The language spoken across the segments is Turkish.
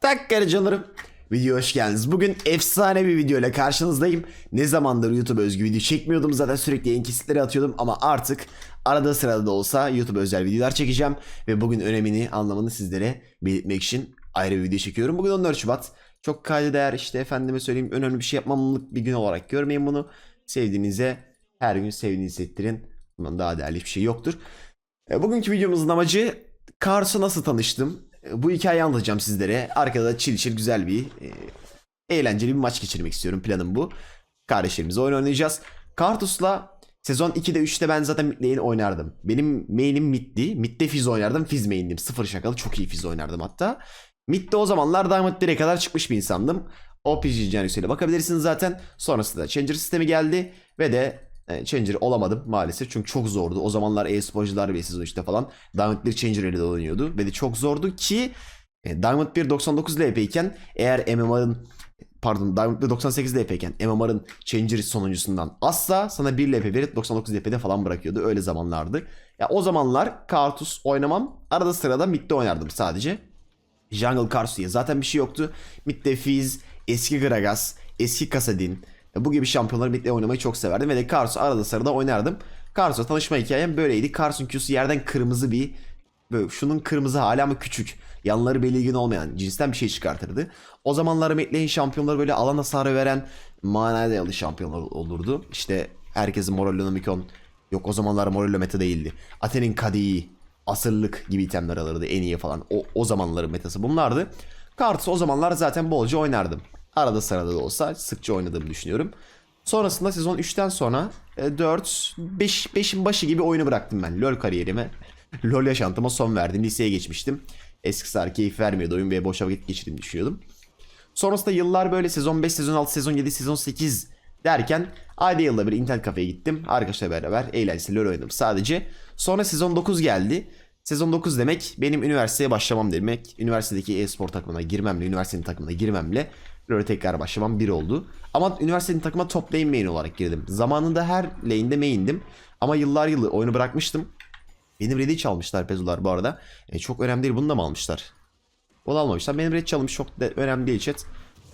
Tak canlarım. Video hoş geldiniz. Bugün efsane bir video ile karşınızdayım. Ne zamandır YouTube özgü video çekmiyordum. Zaten sürekli yayın kesitleri atıyordum ama artık arada sırada da olsa YouTube özel videolar çekeceğim. Ve bugün önemini, anlamını sizlere belirtmek için ayrı bir video çekiyorum. Bugün 14 Şubat. Çok kayda değer işte efendime söyleyeyim önemli bir şey yapmamlık bir gün olarak görmeyin bunu. Sevdiğinize her gün sevdiğinizi hissettirin. Bundan daha değerli hiçbir şey yoktur. E, Bugünkü videomuzun amacı Kars'ı nasıl tanıştım? E, Bu hikayeyi anlatacağım sizlere. Arkada çil çil güzel bir e, eğlenceli bir maç geçirmek istiyorum. Planım bu. Kardeşlerimizle oyun oynayacağız. Kartus'la sezon 2'de 3'te ben zaten mid lane oynardım. Benim main'im middi. Mid'de Fizz oynardım. Fizz main'dim. Sıfır şakalı. Çok iyi Fizz oynardım hatta. Mid'de o zamanlar Diamond 1'e kadar çıkmış bir insandım. OPG Canüsü'yle bakabilirsiniz zaten. Sonrasında Changer sistemi geldi. Ve de e, Changer olamadım maalesef çünkü çok zordu. O zamanlar e-sporcular ve sezon 3'te falan Diamond 1 Changer ile oynuyordu. Ve de çok zordu ki e, Diamond 1 99 LP iken eğer MMR'ın pardon Diamond 1 98 LP iken MMR'ın Changer sonuncusundan asla sana 1 LP verip 99 LP'de falan bırakıyordu. Öyle zamanlardı. Ya o zamanlar Kartus oynamam. Arada sırada midde oynardım sadece. Jungle diye zaten bir şey yoktu. Midde Fizz, eski Gragas, eski Kasadin bu gibi şampiyonları midde oynamayı çok severdim ve de Karsu arada sırada oynardım. Karsu'la tanışma hikayem böyleydi. Karsu'nun Q'su yerden kırmızı bir böyle şunun kırmızı hala ama küçük. Yanları belirgin olmayan cinsten bir şey çıkartırdı. O zamanlar midlane şampiyonları böyle alan hasarı veren manaya dayalı şampiyonlar olurdu. İşte herkesin Morello Mikon yok o zamanlar Morello meta değildi. Aten'in Kadi'yi asırlık gibi itemler alırdı en iyi falan. O, o zamanların metası bunlardı. Kartus o zamanlar zaten bolca oynardım. Arada sırada da olsa sıkça oynadığımı düşünüyorum. Sonrasında sezon 3'ten sonra e, 4, 5, 5'in başı gibi oyunu bıraktım ben. LoL kariyerime. LoL yaşantıma son verdim. Liseye geçmiştim. Eskisi kadar keyif vermiyordu oyun ve boşa vakit geçirdiğimi düşünüyordum. Sonrasında yıllar böyle sezon 5, sezon 6, sezon 7, sezon 8 derken ayda yılda bir internet kafeye gittim. Arkadaşlarla beraber eğlenceli LoL oynadım sadece. Sonra sezon 9 geldi. Sezon 9 demek benim üniversiteye başlamam demek. Üniversitedeki e-spor takımına girmemle, üniversitenin takımına girmemle LoL'e tekrar başlamam bir oldu. Ama üniversitenin takıma top lane main olarak girdim. Zamanında her lane'de main'dim. Ama yıllar yılı oyunu bırakmıştım. Benim red'i çalmışlar pezular bu arada. E, çok önemli değil bunu da mı almışlar? Onu almamışlar. Benim red çalmış çok da önemli değil chat.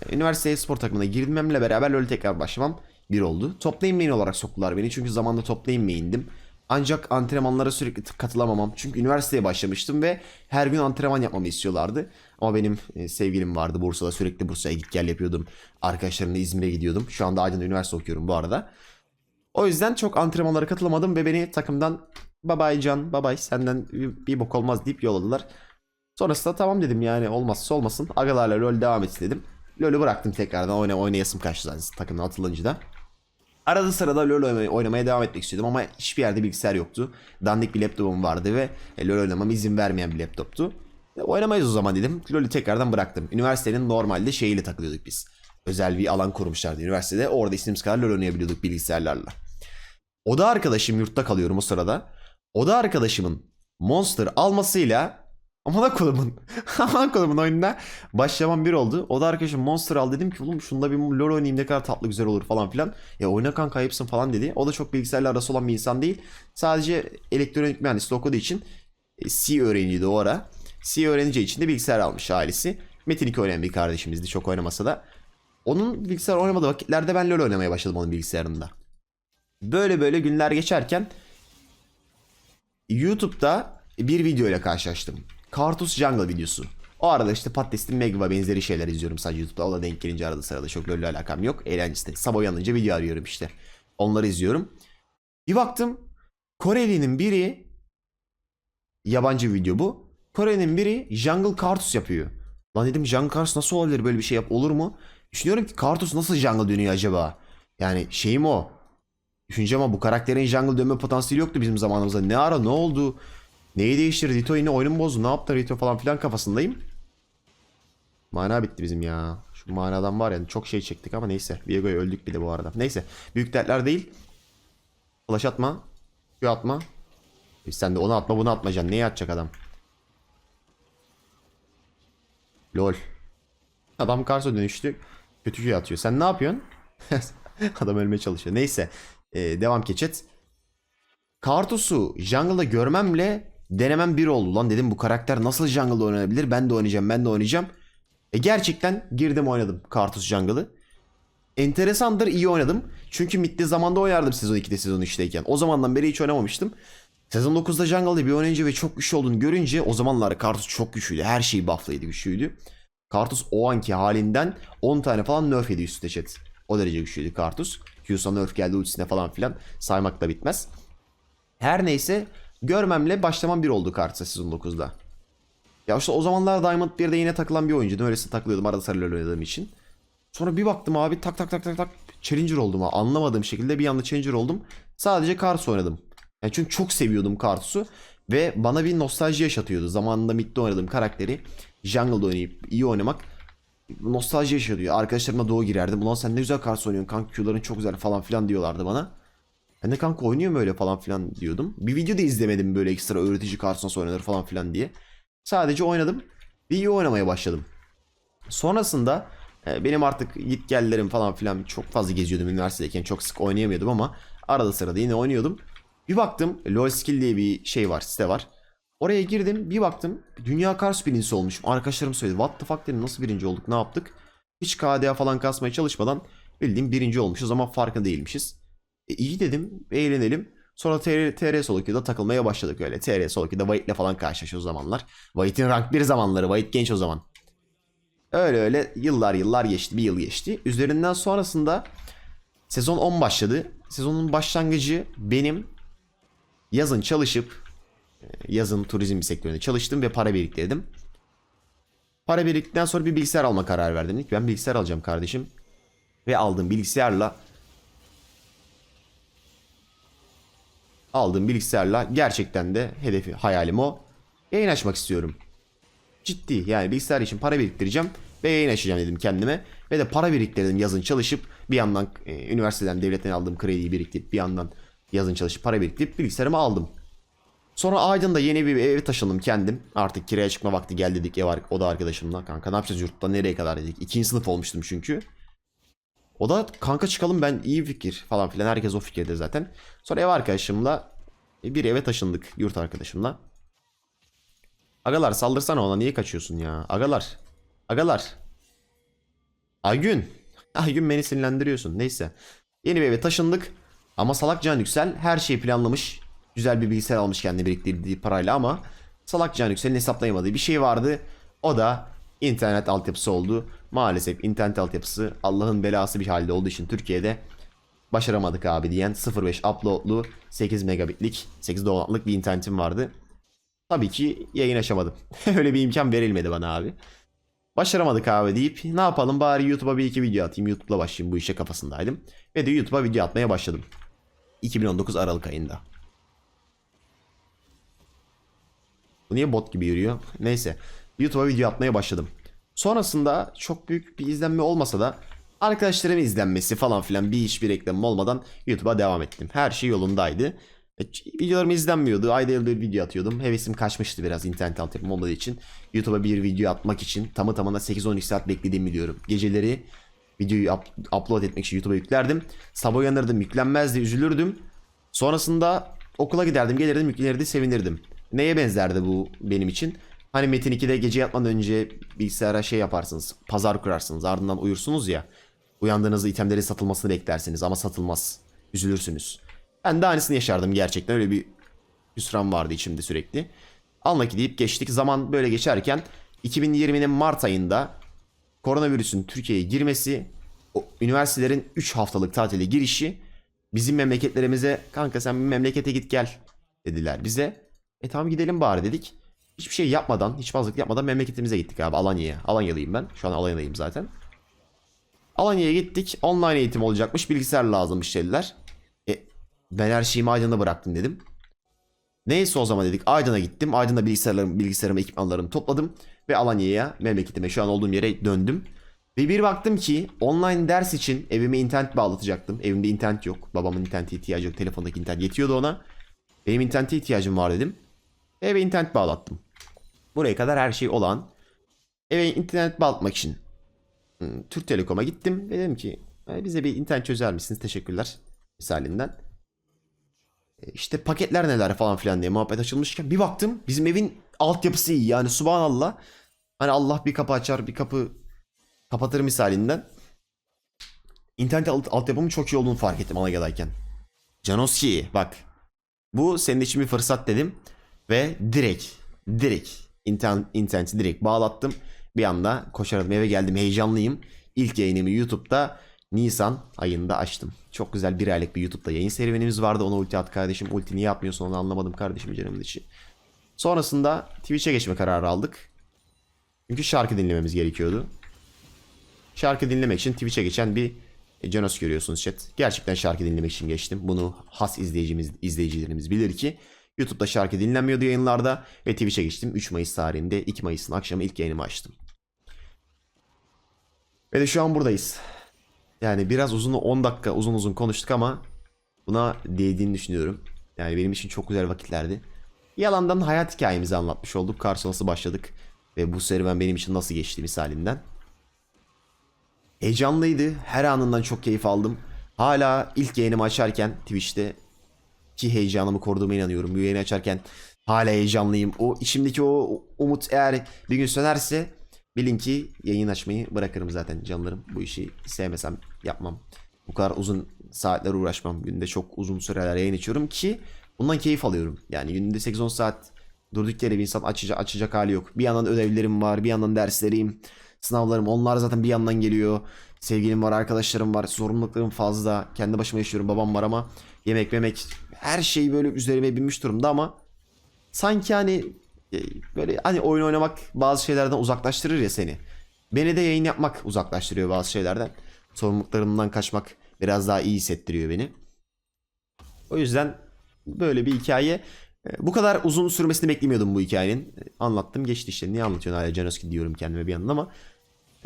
E, Üniversite spor takımına girmemle beraber LoL'e tekrar başlamam bir oldu. Top lane main olarak soktular beni çünkü zamanında top lane main'dim. Ancak antrenmanlara sürekli katılamamam. Çünkü üniversiteye başlamıştım ve her gün antrenman yapmamı istiyorlardı. Ama benim e, sevgilim vardı Bursa'da. Sürekli Bursa'ya git gel yapıyordum. Arkadaşlarımla İzmir'e gidiyordum. Şu anda Aydın'da üniversite okuyorum bu arada. O yüzden çok antrenmanlara katılamadım ve beni takımdan babay can babay senden bir, bok olmaz deyip yolladılar. Sonrasında tamam dedim yani olmazsa olmasın. Agalarla LoL devam etsin dedim. LoL'ü bıraktım tekrardan oyna, oynayasım kaçtı zaten takımdan atılınca da. Arada sırada LoL oynamaya, devam etmek istiyordum ama hiçbir yerde bilgisayar yoktu. Dandik bir laptopum vardı ve e, LoL oynamama izin vermeyen bir laptoptu. E, oynamayız o zaman dedim. LoL'ü tekrardan bıraktım. Üniversitenin normalde şeyiyle takılıyorduk biz. Özel bir alan kurmuşlardı üniversitede. Orada istediğimiz kadar LoL oynayabiliyorduk bilgisayarlarla. Oda arkadaşım yurtta kalıyorum o sırada. Oda arkadaşımın Monster almasıyla Amına kolumun. Amına kolumun oyununa başlamam bir oldu. O da arkadaşım Monster al dedim ki oğlum şunda bir LoL oynayayım ne kadar tatlı güzel olur falan filan. Ya oyna kanka ayıpsın falan dedi. O da çok bilgisayarla arası olan bir insan değil. Sadece elektronik mühendisliği okuduğu için e, C öğrenciydi o ara. C öğreneceği için de bilgisayar almış ailesi. Metin 2 oynayan bir kardeşimizdi çok oynamasa da. Onun bilgisayar oynamadığı vakitlerde ben LoL oynamaya başladım onun bilgisayarında. Böyle böyle günler geçerken YouTube'da bir video ile karşılaştım. Kartus Jungle videosu. O arada işte Patates'in Megva benzeri şeyler izliyorum sadece YouTube'da. O da denk gelince arada sırada çok LoL'le alakam yok. Eğlencesi. Sabah uyanınca video arıyorum işte. Onları izliyorum. Bir baktım Koreli'nin biri yabancı video bu. Kore'nin biri Jungle Kartus yapıyor. Lan dedim Jungle Kartus nasıl olabilir böyle bir şey yap olur mu? Düşünüyorum ki Kartus nasıl Jungle dönüyor acaba? Yani şeyim o. Düşüneceğim ama bu karakterin jungle dönme potansiyeli yoktu bizim zamanımızda. Ne ara ne oldu? Neyi değiştirdi? Rito yine oyunu mu bozdu? Ne yaptı Rito falan filan kafasındayım. Mana bitti bizim ya. Şu manadan var ya çok şey çektik ama neyse. Viego'ya öldük bile bu arada. Neyse. Büyük dertler değil. Flash atma. Q atma. E sen de onu atma bunu atmayacaksın. Neye atacak adam? Lol. Adam karşı dönüştü. Kötü şey atıyor. Sen ne yapıyorsun? Adam ölmeye çalışıyor. Neyse. Ee, devam keçet. Kartus'u jungle'da görmemle denemem bir oldu. Lan dedim bu karakter nasıl jungle'da oynanabilir? Ben de oynayacağım ben de oynayacağım. E gerçekten girdim oynadım Kartus Jungle'ı. Enteresandır iyi oynadım. Çünkü midde zamanda oynardım sezon 2'de sezon 3'teyken. O zamandan beri hiç oynamamıştım. Sezon 9'da Jungle'da bir oynayınca ve çok güçlü olduğunu görünce o zamanlar Kartus çok güçlüydü. Her şeyi bufflıydı güçlüydü. Kartus o anki halinden 10 tane falan nerf yedi üstte chat. O derece güçlüydü Kartus. Q'sa nerf geldi ultisine falan filan saymak da bitmez. Her neyse görmemle başlamam bir oldu Kartus'a sezon 9'da. Ya işte o zamanlar Diamond 1'de yine takılan bir oyuncuydum. Öylesine takılıyordum arada sarı LoL oynadığım için. Sonra bir baktım abi tak tak tak tak tak Challenger oldum ha. Anlamadığım şekilde bir anda Challenger oldum. Sadece Kartus oynadım. Yani çünkü çok seviyordum Kartus'u. Ve bana bir nostalji yaşatıyordu. Zamanında midde oynadığım karakteri jungle'da oynayıp iyi oynamak nostalji yaşatıyor. Arkadaşlarımla doğu girerdim. Ulan sen ne güzel Kartus oynuyorsun. Kanka Q'ların çok güzel falan filan diyorlardı bana. Ben de kanka oynuyor mu öyle falan filan diyordum. Bir video da izlemedim böyle ekstra öğretici nasıl oynanır falan filan diye. Sadece oynadım ve iyi oynamaya başladım. Sonrasında e, benim artık git gellerim falan filan çok fazla geziyordum üniversitedeyken çok sık oynayamıyordum ama arada sırada yine oynuyordum. Bir baktım LoL Skill diye bir şey var site var. Oraya girdim bir baktım dünya Kars birincisi olmuşum. Arkadaşlarım söyledi what the fuck dedim nasıl birinci olduk ne yaptık. Hiç KDA falan kasmaya çalışmadan bildiğim birinci olmuşuz ama farkında değilmişiz. E, iyi dedim eğlenelim. Sonra TR, TR Solokya'da takılmaya başladık öyle. TR Solokya'da White'le falan karşılaşıyoruz o zamanlar. White'in rank 1 zamanları. White genç o zaman. Öyle öyle yıllar yıllar geçti. Bir yıl geçti. Üzerinden sonrasında sezon 10 başladı. Sezonun başlangıcı benim yazın çalışıp e, yazın turizm sektöründe çalıştım ve para biriktirdim. Para biriktikten sonra bir bilgisayar alma kararı verdim. Dedik ben bilgisayar alacağım kardeşim. Ve aldığım bilgisayarla aldığım bilgisayarla gerçekten de hedefi hayalim o. Yayın açmak istiyorum. Ciddi yani bilgisayar için para biriktireceğim ve yayın açacağım dedim kendime. Ve de para biriktirdim yazın çalışıp bir yandan e, üniversiteden devletten aldığım krediyi biriktirip bir yandan yazın çalışıp para biriktirip bilgisayarımı aldım. Sonra Aydın'da yeni bir eve taşındım kendim. Artık kiraya çıkma vakti geldi dedik ev ar- o da arkadaşımla. Kanka ne yapacağız yurtta nereye kadar dedik. İkinci sınıf olmuştum çünkü. O da kanka çıkalım ben iyi fikir falan filan. Herkes o fikirde zaten. Sonra ev arkadaşımla bir eve taşındık yurt arkadaşımla. Agalar saldırsana ona niye kaçıyorsun ya? Agalar. Agalar. Aygün. Aygün beni sinirlendiriyorsun. Neyse. Yeni bir eve taşındık. Ama salak Can Yüksel her şeyi planlamış. Güzel bir bilgisayar almış kendi biriktirdiği parayla ama salak Can Yüksel'in hesaplayamadığı bir şey vardı. O da internet altyapısı oldu. Maalesef internet altyapısı Allah'ın belası bir halde olduğu için Türkiye'de başaramadık abi diyen 0.5 uploadlu 8 megabitlik 8 dolarlık bir internetim vardı. Tabii ki yayın açamadım. Öyle bir imkan verilmedi bana abi. Başaramadık abi deyip ne yapalım bari YouTube'a bir iki video atayım. YouTube'la başlayayım bu işe kafasındaydım. Ve de YouTube'a video atmaya başladım. 2019 Aralık ayında. Bu niye bot gibi yürüyor? Neyse. YouTube'a video atmaya başladım. Sonrasında çok büyük bir izlenme olmasa da arkadaşlarımın izlenmesi falan filan bir hiçbir reklamım olmadan YouTube'a devam ettim. Her şey yolundaydı. E, videolarım izlenmiyordu. Ayda yılda bir video atıyordum. Hevesim kaçmıştı biraz internet altyapım olmadığı için. YouTube'a bir video atmak için tamı tamına 8-12 saat beklediğimi biliyorum. Geceleri videoyu up- upload etmek için YouTube'a yüklerdim. Sabah uyanırdım yüklenmezdi üzülürdüm. Sonrasında okula giderdim gelirdim yüklenirdi sevinirdim. Neye benzerdi bu benim için? Hani Metin 2'de gece yatmadan önce bilgisayara şey yaparsınız. Pazar kurarsınız ardından uyursunuz ya. Uyandığınızda itemlerin satılmasını beklersiniz ama satılmaz. Üzülürsünüz. Ben de aynısını yaşardım gerçekten. Öyle bir hüsran vardı içimde sürekli. Anla ki deyip geçtik. Zaman böyle geçerken 2020'nin Mart ayında koronavirüsün Türkiye'ye girmesi, o üniversitelerin 3 haftalık tatile girişi bizim memleketlerimize kanka sen bir memlekete git gel dediler bize. E tamam gidelim bari dedik. Hiçbir şey yapmadan, hiç fazlalık yapmadan memleketimize gittik abi Alanya'ya. Alanyalıyım ben. Şu an Alanya'dayım zaten. Alanya'ya gittik. Online eğitim olacakmış. Bilgisayar lazımmış dediler. E, ben her şeyimi Aydın'da bıraktım dedim. Neyse o zaman dedik. Aydın'a gittim. Aydın'da bilgisayarlarım, bilgisayarımı, ekipmanlarımı topladım. Ve Alanya'ya, memleketime, şu an olduğum yere döndüm. Ve bir baktım ki online ders için evime internet bağlatacaktım. Evimde internet yok. Babamın internete ihtiyacı yok. Telefondaki internet yetiyordu ona. Benim internete ihtiyacım var dedim. Eve internet bağlattım. Buraya kadar her şey olan. Eve internet bağlatmak için hmm, Türk Telekom'a gittim dedim ki "E, bize bir internet çözer misiniz? Teşekkürler. Misalinden. E, İşte paketler neler falan filan diye muhabbet açılmışken bir baktım bizim evin altyapısı iyi yani subhanallah. Hani Allah bir kapı açar bir kapı kapatır misalinden. İnternet alt, altyapımın çok iyi olduğunu fark ettim Alaga'dayken. Canoski bak. Bu senin için bir fırsat dedim. Ve direkt, direkt interneti direkt bağlattım. Bir anda koşaradım eve geldim heyecanlıyım. İlk yayınımı YouTube'da Nisan ayında açtım. Çok güzel bir aylık bir YouTube'da yayın serüvenimiz vardı. Ona ulti at kardeşim. Ulti niye yapmıyorsun onu anlamadım kardeşim canımın içi. Sonrasında Twitch'e geçme kararı aldık. Çünkü şarkı dinlememiz gerekiyordu. Şarkı dinlemek için Twitch'e geçen bir e, Janos görüyorsunuz chat. Gerçekten şarkı dinlemek için geçtim. Bunu has izleyicimiz, izleyicilerimiz bilir ki YouTube'da şarkı dinlenmiyordu yayınlarda ve Twitch'e geçtim. 3 Mayıs tarihinde 2 Mayıs'ın akşamı ilk yayınımı açtım. Ve de şu an buradayız. Yani biraz uzun 10 dakika uzun uzun konuştuk ama buna değdiğini düşünüyorum. Yani benim için çok güzel vakitlerdi. Yalandan hayat hikayemizi anlatmış olduk. Karşı nasıl başladık ve bu serüven benim için nasıl geçti misalinden. Heyecanlıydı. Her anından çok keyif aldım. Hala ilk yayınımı açarken Twitch'te ki heyecanımı koruduğuma inanıyorum. Bu yayını açarken hala heyecanlıyım. O içimdeki o umut eğer bir gün sönerse bilin ki yayın açmayı bırakırım zaten canlarım. Bu işi sevmesem yapmam. Bu kadar uzun saatler uğraşmam. Günde çok uzun süreler yayın açıyorum ki bundan keyif alıyorum. Yani günde 8-10 saat durduk yere bir insan açacak, açacak hali yok. Bir yandan ödevlerim var, bir yandan derslerim, sınavlarım. Onlar zaten bir yandan geliyor. Sevgilim var, arkadaşlarım var, sorumluluklarım fazla. Kendi başıma yaşıyorum, babam var ama yemek memek her şey böyle üzerime binmiş durumda ama sanki hani e, böyle hani oyun oynamak bazı şeylerden uzaklaştırır ya seni. Beni de yayın yapmak uzaklaştırıyor bazı şeylerden. Sorumluluklarımdan kaçmak biraz daha iyi hissettiriyor beni. O yüzden böyle bir hikaye. E, Bu kadar uzun sürmesini beklemiyordum bu hikayenin. E, Anlattım geçti işte. Niye anlatıyorsun hala Canoski diyorum kendime bir yandan ama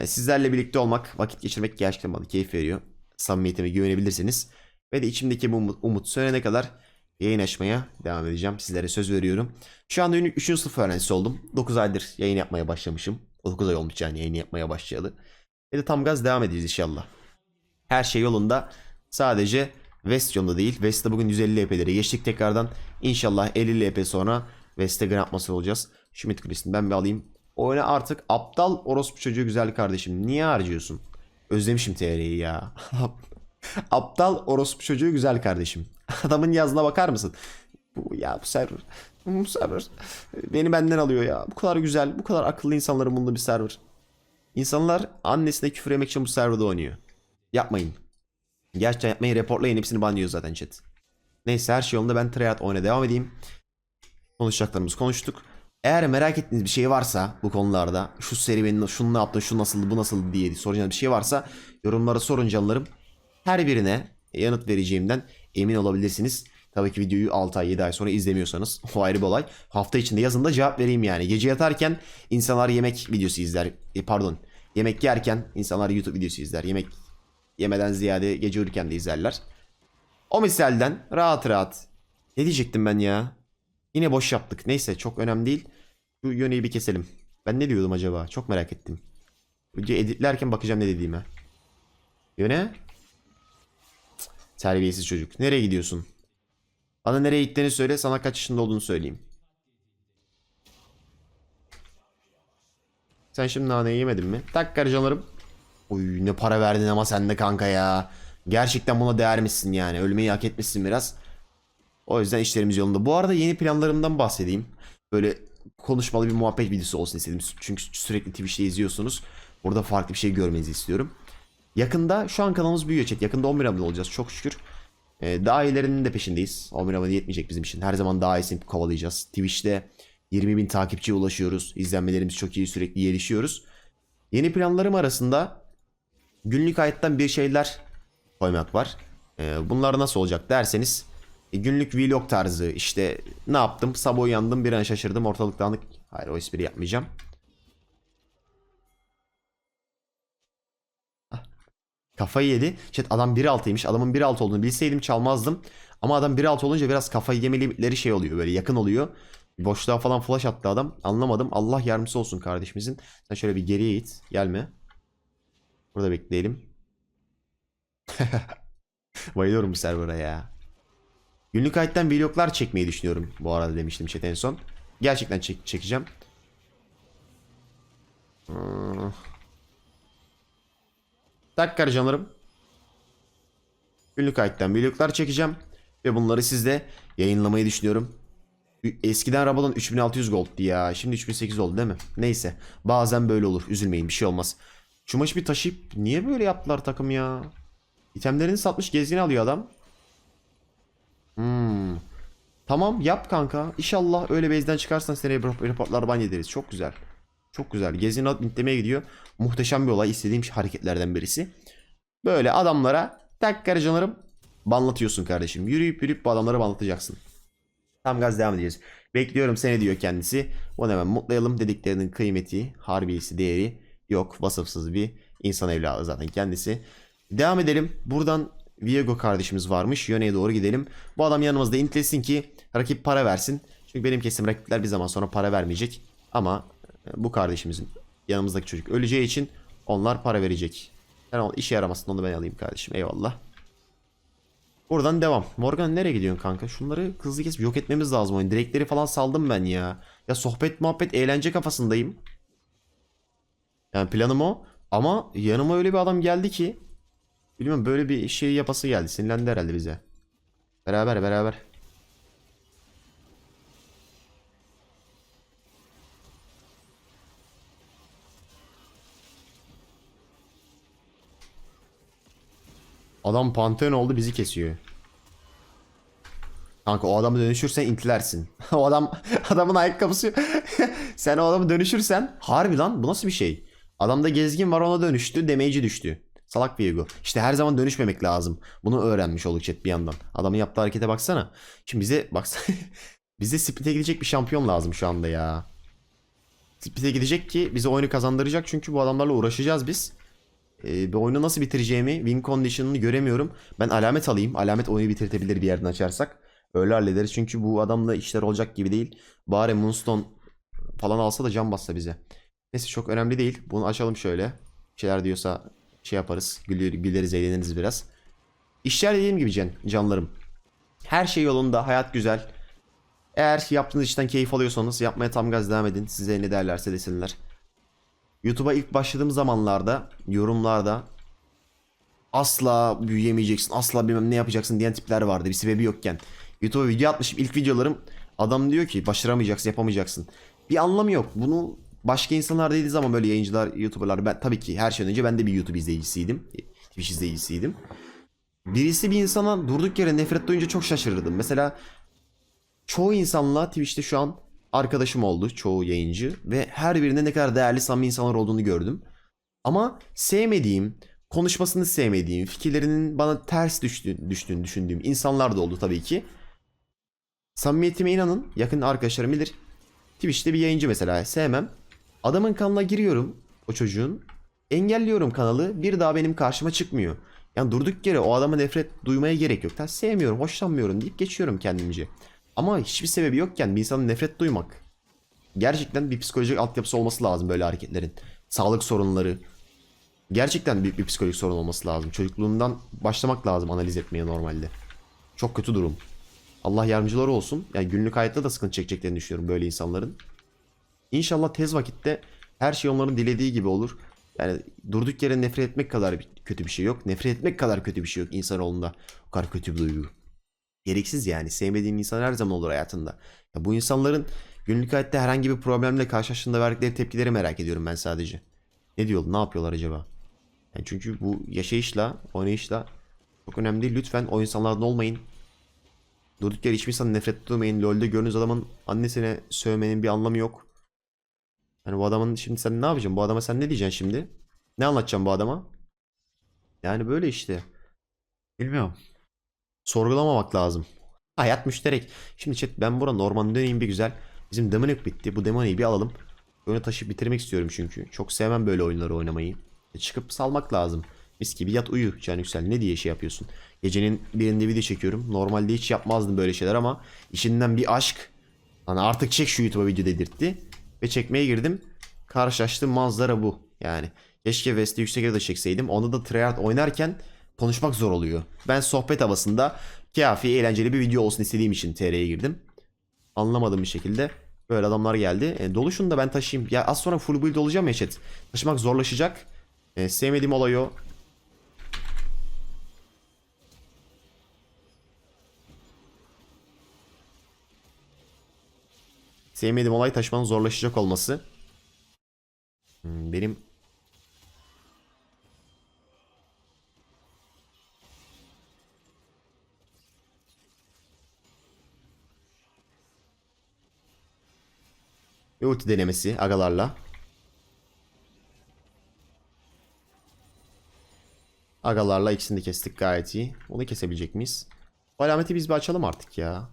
sizlerle birlikte olmak, vakit geçirmek gerçekten bana keyif veriyor. Samimiyetime güvenebilirsiniz. Ve de içimdeki bu umut, umut sönene kadar yayın açmaya devam edeceğim. Sizlere söz veriyorum. Şu anda 3. sınıf öğrencisi oldum. 9 aydır yayın yapmaya başlamışım. 9 ay olmuş yani yayın yapmaya başlayalı. Ve de tam gaz devam edeceğiz inşallah. Her şey yolunda. Sadece West yolunda değil. West'te bugün 150 LP'leri geçtik tekrardan. İnşallah 50 LP sonra West'te Grandmaster olacağız. Schmidt Kulesi'ni ben bir alayım. Oyuna artık aptal orospu çocuğu güzel kardeşim. Niye harcıyorsun? Özlemişim TR'yi ya. aptal orospu çocuğu güzel kardeşim. Adamın yazına bakar mısın? Bu ya bu server. Bu server. Beni benden alıyor ya. Bu kadar güzel, bu kadar akıllı insanların bulunduğu bir server. İnsanlar annesine küfür yemek için bu serverda oynuyor. Yapmayın. Gerçekten yapmayın. Reportlayın. Hepsini banlıyor zaten chat. Neyse her şey yolunda ben Treyarch oyuna devam edeyim. Konuşacaklarımızı konuştuk. Eğer merak ettiğiniz bir şey varsa bu konularda şu serüvenin şunu ne yaptın şu nasıldı bu nasıldı diye soracağınız bir şey varsa yorumlara sorun canlarım. Her birine yanıt vereceğimden emin olabilirsiniz. Tabii ki videoyu 6 ay 7 ay sonra izlemiyorsanız o ayrı bir olay. Hafta içinde yazın da cevap vereyim yani. Gece yatarken insanlar yemek videosu izler. E, pardon. Yemek yerken insanlar YouTube videosu izler. Yemek yemeden ziyade gece uyurken de izlerler. O misalden rahat rahat. Ne diyecektim ben ya? Yine boş yaptık. Neyse çok önemli değil. Şu yöneyi bir keselim. Ben ne diyordum acaba? Çok merak ettim. Video editlerken bakacağım ne dediğime. Yöne? Terbiyesiz çocuk. Nereye gidiyorsun? Bana nereye gittiğini söyle. Sana kaç yaşında olduğunu söyleyeyim. Sen şimdi naneyi yemedin mi? Tak karıcalarım. Uy ne para verdin ama sen de kanka ya. Gerçekten buna değermişsin yani. Ölmeyi hak etmişsin biraz. O yüzden işlerimiz yolunda. Bu arada yeni planlarımdan bahsedeyim. Böyle konuşmalı bir muhabbet videosu olsun istedim. Çünkü sürekli Twitch'te izliyorsunuz. Burada farklı bir şey görmenizi istiyorum. Yakında şu an kanalımız büyüyor chat. Yakında 11 abone olacağız çok şükür. Ee, daha iyilerinin de peşindeyiz. 11 abone yetmeyecek bizim için. Her zaman daha iyisini kovalayacağız. Twitch'te 20 bin takipçiye ulaşıyoruz. İzlenmelerimiz çok iyi sürekli gelişiyoruz. Yeni planlarım arasında günlük hayattan bir şeyler koymak var. Ee, bunlar nasıl olacak derseniz e, günlük vlog tarzı işte ne yaptım sabah uyandım bir an şaşırdım ortalık dağınık. Hayır o espri yapmayacağım. Kafayı yedi. Chat adam 1.6'ymış. Adamın 1.6 olduğunu bilseydim çalmazdım. Ama adam 1.6 olunca biraz kafayı yemeleri şey oluyor böyle yakın oluyor. Boşluğa falan flash attı adam. Anlamadım. Allah yardımcısı olsun kardeşimizin. Sen şöyle bir geriye git. Gelme. Burada bekleyelim. Bayılıyorum bu server'a ya. Günlük hayattan vloglar çekmeyi düşünüyorum bu arada demiştim chat en son. Gerçekten çek- çekeceğim. Hmm. Dakika canlarım. Günlük kayıttan vloglar çekeceğim. Ve bunları sizde yayınlamayı düşünüyorum. Eskiden Rabadon 3600 gold'tu ya. Şimdi 3800 oldu değil mi? Neyse. Bazen böyle olur. Üzülmeyin bir şey olmaz. Şu maçı bir taşıyıp niye böyle yaptılar takım ya? İtemlerini satmış gezgini alıyor adam. Hmm. Tamam yap kanka. İnşallah öyle base'den çıkarsan seneye rap- raportlar ban ederiz. Çok güzel. Çok güzel. Gezgin alıp intlemeye gidiyor. Muhteşem bir olay. İstediğim hareketlerden birisi. Böyle adamlara tak canlarım banlatıyorsun kardeşim. Yürüyüp yürüyüp bu adamları banlatacaksın. Tam gaz devam edeceğiz. Bekliyorum seni diyor kendisi. Onu hemen mutlayalım. Dediklerinin kıymeti, harbiyesi, değeri yok. Vasıfsız bir insan evladı zaten kendisi. Devam edelim. Buradan Viego kardeşimiz varmış. Yöne'ye doğru gidelim. Bu adam yanımızda intlesin ki rakip para versin. Çünkü benim kesim rakipler bir zaman sonra para vermeyecek. Ama bu kardeşimizin yanımızdaki çocuk öleceği için onlar para verecek. Sen o işe yaramasın onu ben alayım kardeşim. Eyvallah. Buradan devam. Morgan nereye gidiyorsun kanka? Şunları hızlı kesip yok etmemiz lazım oyun. Direkleri falan saldım ben ya. Ya sohbet muhabbet eğlence kafasındayım. Yani planım o. Ama yanıma öyle bir adam geldi ki. Bilmiyorum böyle bir şey yapası geldi. Sinirlendi herhalde bize. Beraber beraber. Adam panteon oldu bizi kesiyor. Kanka o adamı dönüşürsen intlersin. o adam adamın ayakkabısı. Sen o adamı dönüşürsen harbi lan bu nasıl bir şey? Adamda gezgin var ona dönüştü damage'i düştü. Salak bir ego. İşte her zaman dönüşmemek lazım. Bunu öğrenmiş olduk chat bir yandan. Adamın yaptığı harekete baksana. Şimdi bize baksana. bize split'e gidecek bir şampiyon lazım şu anda ya. Split'e gidecek ki bize oyunu kazandıracak çünkü bu adamlarla uğraşacağız biz. Ee, bir oyunu nasıl bitireceğimi, win condition'ını göremiyorum. Ben alamet alayım. Alamet oyunu bitirtebilir bir yerden açarsak. Öyle hallederiz çünkü bu adamla işler olacak gibi değil. Bari Moonstone falan alsa da can bassa bize. Neyse çok önemli değil. Bunu açalım şöyle. Bir şeyler diyorsa şey yaparız. Güler, güleriz eğleniriz biraz. İşler dediğim gibi can, canlarım. Her şey yolunda. Hayat güzel. Eğer yaptığınız işten keyif alıyorsanız yapmaya tam gaz devam edin. Size ne derlerse desinler. YouTube'a ilk başladığım zamanlarda yorumlarda asla büyüyemeyeceksin, asla bilmem ne yapacaksın diyen tipler vardı bir sebebi yokken. YouTube'a video atmışım ilk videolarım adam diyor ki başaramayacaksın, yapamayacaksın. Bir anlamı yok. Bunu başka insanlar dediği zaman böyle yayıncılar, YouTuber'lar ben tabii ki her şeyden önce ben de bir YouTube izleyicisiydim. Twitch izleyicisiydim. Birisi bir insana durduk yere nefret duyunca çok şaşırırdım. Mesela çoğu insanla Twitch'te şu an arkadaşım oldu çoğu yayıncı ve her birinde ne kadar değerli samimi insanlar olduğunu gördüm. Ama sevmediğim, konuşmasını sevmediğim, fikirlerinin bana ters düştü, düştüğünü düşündüğüm insanlar da oldu tabii ki. Samimiyetime inanın, yakın arkadaşlarım bilir. Twitch'te bir yayıncı mesela sevmem. Adamın kanalına giriyorum o çocuğun. Engelliyorum kanalı. Bir daha benim karşıma çıkmıyor. Yani durduk yere o adama nefret duymaya gerek yok. Ben sevmiyorum, hoşlanmıyorum deyip geçiyorum kendimce. Ama hiçbir sebebi yokken bir insanın nefret duymak. Gerçekten bir psikolojik altyapısı olması lazım böyle hareketlerin. Sağlık sorunları. Gerçekten büyük bir psikolojik sorun olması lazım. Çocukluğundan başlamak lazım analiz etmeye normalde. Çok kötü durum. Allah yardımcıları olsun. Yani günlük hayatta da sıkıntı çekeceklerini düşünüyorum böyle insanların. İnşallah tez vakitte her şey onların dilediği gibi olur. Yani durduk yere nefret etmek kadar kötü bir şey yok. Nefret etmek kadar kötü bir şey yok insanoğlunda. O kadar kötü bir duygu. Gereksiz yani. Sevmediğin insan her zaman olur hayatında. Ya bu insanların günlük hayatta herhangi bir problemle karşılaştığında verdikleri tepkileri merak ediyorum ben sadece. Ne diyorlar? Ne yapıyorlar acaba? Yani çünkü bu yaşayışla, oynayışla çok önemli. Lütfen o insanlardan olmayın. Durduk yere hiçbir insanı nefret duymayın. LoL'de gördüğünüz adamın annesine sövmenin bir anlamı yok. Yani bu adamın şimdi sen ne yapacaksın? Bu adama sen ne diyeceksin şimdi? Ne anlatacaksın bu adama? Yani böyle işte. Bilmiyorum. Sorgulamamak lazım. Hayat müşterek. Şimdi chat ben bura normal döneyim bir güzel. Bizim Demonic bitti. Bu Demonic'i bir alalım. Oyunu taşıp bitirmek istiyorum çünkü. Çok sevmem böyle oyunları oynamayı. E çıkıp salmak lazım. Mis gibi yat uyu Can Yüksel. Ne diye şey yapıyorsun? Gecenin birinde video çekiyorum. Normalde hiç yapmazdım böyle şeyler ama işinden bir aşk. Hani artık çek şu YouTube'a video dedirtti. Ve çekmeye girdim. Karşılaştığım manzara bu. Yani keşke West'te yüksek de çekseydim. Onda da tryhard oynarken konuşmak zor oluyor. Ben sohbet havasında kafi eğlenceli bir video olsun istediğim için TR'ye girdim. Anlamadığım bir şekilde Böyle adamlar geldi. E, doluşunu da ben taşıyayım. Ya az sonra full build olacağım ya chat. Taşımak zorlaşacak. E, sevmediğim olay o. Sevmediğim olay taşımanın zorlaşacak olması. Hmm, benim Bir ulti denemesi agalarla. Agalarla ikisini de kestik gayet iyi. Onu kesebilecek miyiz? Bu alameti biz bir açalım artık ya.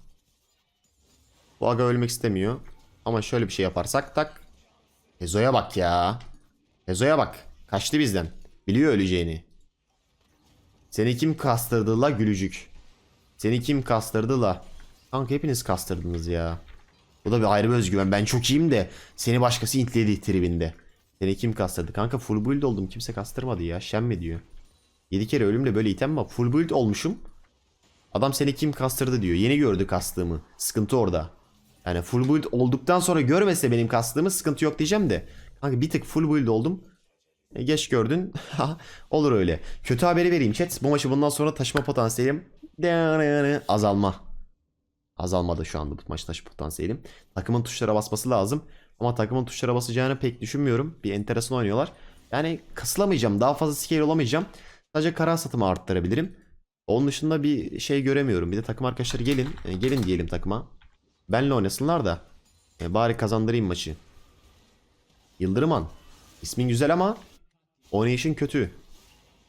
Bu aga ölmek istemiyor. Ama şöyle bir şey yaparsak tak. Ezo'ya bak ya. Ezo'ya bak. Kaçtı bizden. Biliyor öleceğini. Seni kim kastırdı la gülücük? Seni kim kastırdı la? Kanka hepiniz kastırdınız ya. Bu da bir ayrı bir özgüven. Ben çok iyiyim de seni başkası intledi tribinde. Seni kim kastırdı? Kanka full build oldum. Kimse kastırmadı ya. Şen mi diyor? 7 kere ölümle böyle item mi? Full build olmuşum. Adam seni kim kastırdı diyor. Yeni gördü kastığımı. Sıkıntı orada. Yani full build olduktan sonra görmese benim kastığımı sıkıntı yok diyeceğim de. Kanka bir tık full build oldum. E, geç gördün. Olur öyle. Kötü haberi vereyim chat. Bu maçı bundan sonra taşıma potansiyelim azalma. Azalmadı şu anda bu maç taşı potansiyelim. Takımın tuşlara basması lazım. Ama takımın tuşlara basacağını pek düşünmüyorum. Bir enteresan oynuyorlar. Yani kasılamayacağım. Daha fazla scale olamayacağım. Sadece kara satımı arttırabilirim. Onun dışında bir şey göremiyorum. Bir de takım arkadaşları gelin. E, gelin diyelim takıma. Benle oynasınlar da. E, bari kazandırayım maçı. Yıldırıman. İsmin güzel ama oynayışın kötü.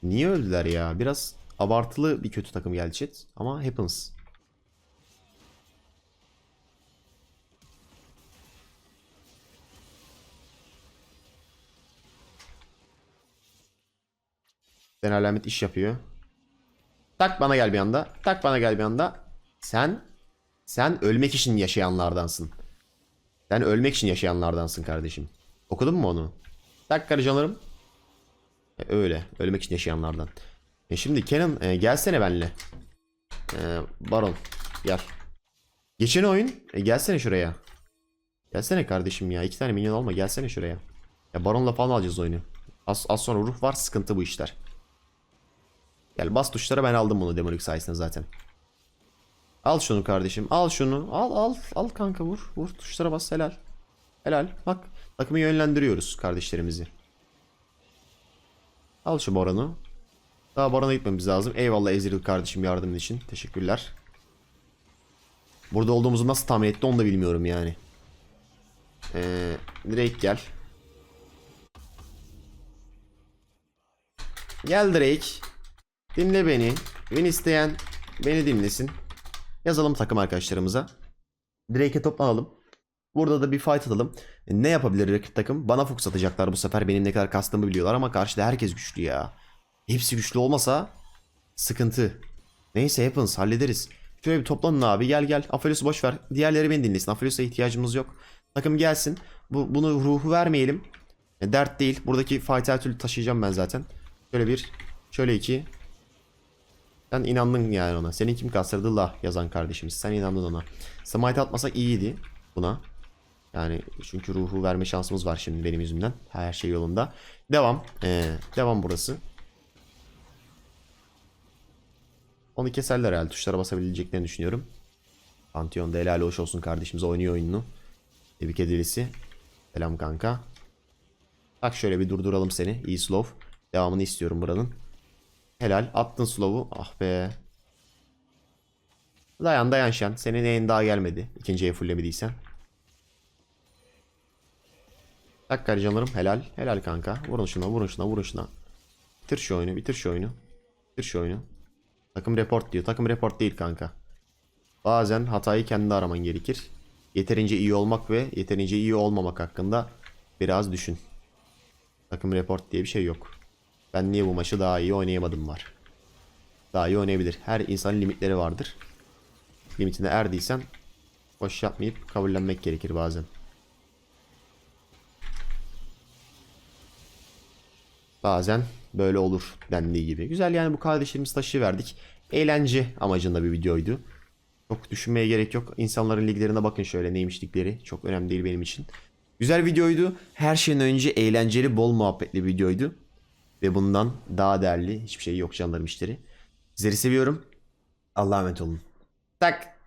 Niye öldüler ya? Biraz abartılı bir kötü takım geldi chat. Ama happens. Ben alamet iş yapıyor. Tak bana gel bir anda. Tak bana gel bir anda. Sen sen ölmek için yaşayanlardansın. Sen ölmek için yaşayanlardansın kardeşim. Okudun mu onu? Tak karıcanlarım. E, öyle. Ölmek için yaşayanlardan. E şimdi Kenan e, gelsene benle. E, Baron gel. Geçen oyun e, gelsene şuraya. Gelsene kardeşim ya. iki tane minyon olma gelsene şuraya. Ya Baron'la falan alacağız oyunu. Az, az sonra ruh var sıkıntı bu işler. Gel bas tuşlara ben aldım bunu Demonik sayesinde zaten. Al şunu kardeşim. Al şunu. Al al al kanka vur. Vur tuşlara bas helal. Helal. Bak takımı yönlendiriyoruz kardeşlerimizi. Al şu Baron'u. Daha Baron'a gitmemiz lazım. Eyvallah Ezreal kardeşim yardımın için. Teşekkürler. Burada olduğumuzu nasıl tahmin etti onu da bilmiyorum yani. Ee, Drake gel. Gel Drake. Dinle beni. Beni isteyen beni dinlesin. Yazalım takım arkadaşlarımıza. Drake'e toplanalım. Burada da bir fight atalım. E, Ne yapabilir rakip takım? Bana fokus atacaklar bu sefer. Benim ne kadar kastığımı biliyorlar ama karşıda herkes güçlü ya. Hepsi güçlü olmasa sıkıntı. Neyse happens hallederiz. Şöyle bir toplanın abi gel gel. Aphelios'u boş ver. Diğerleri beni dinlesin. Aphelios'a ihtiyacımız yok. Takım gelsin. Bu, bunu ruhu vermeyelim. E, dert değil. Buradaki fight her türlü taşıyacağım ben zaten. Şöyle bir. Şöyle iki. Sen inandın yani ona. Senin kim kastırdı la yazan kardeşimiz. Sen inandın ona. Smite atmasak iyiydi buna. Yani çünkü ruhu verme şansımız var şimdi benim yüzümden. Her şey yolunda. Devam. Ee, devam burası. Onu keserler herhalde. Tuşlara basabileceklerini düşünüyorum. Pantheon'da helal hoş olsun kardeşimiz oynuyor oyununu. Tebrik edilisi. Selam kanka. Bak şöyle bir durduralım seni. İyi slow. Devamını istiyorum buranın. Helal. Attın slow'u. Ah be. Dayan dayan şen. Senin neyin daha gelmedi. İkinciye fullemediysen. Tak karıcanlarım. Helal. Helal kanka. Vurun şuna vurun şuna vurun şuna. Bitir şu oyunu. Bitir şu oyunu. Bitir şu oyunu. Takım report diyor. Takım report değil kanka. Bazen hatayı kendi araman gerekir. Yeterince iyi olmak ve yeterince iyi olmamak hakkında biraz düşün. Takım report diye bir şey yok. Ben niye bu maçı daha iyi oynayamadım var. Daha iyi oynayabilir. Her insanın limitleri vardır. Limitine erdiysen boş yapmayıp kabullenmek gerekir bazen. Bazen böyle olur dendiği gibi. Güzel yani bu kardeşlerimiz taşı verdik. Eğlence amacında bir videoydu. Çok düşünmeye gerek yok. İnsanların liglerine bakın şöyle neymiş ligleri. Çok önemli değil benim için. Güzel videoydu. Her şeyden önce eğlenceli, bol muhabbetli videoydu. Ve bundan daha değerli hiçbir şey yok canlarım işleri. Sizleri seviyorum. Allah'a emanet olun. Tak.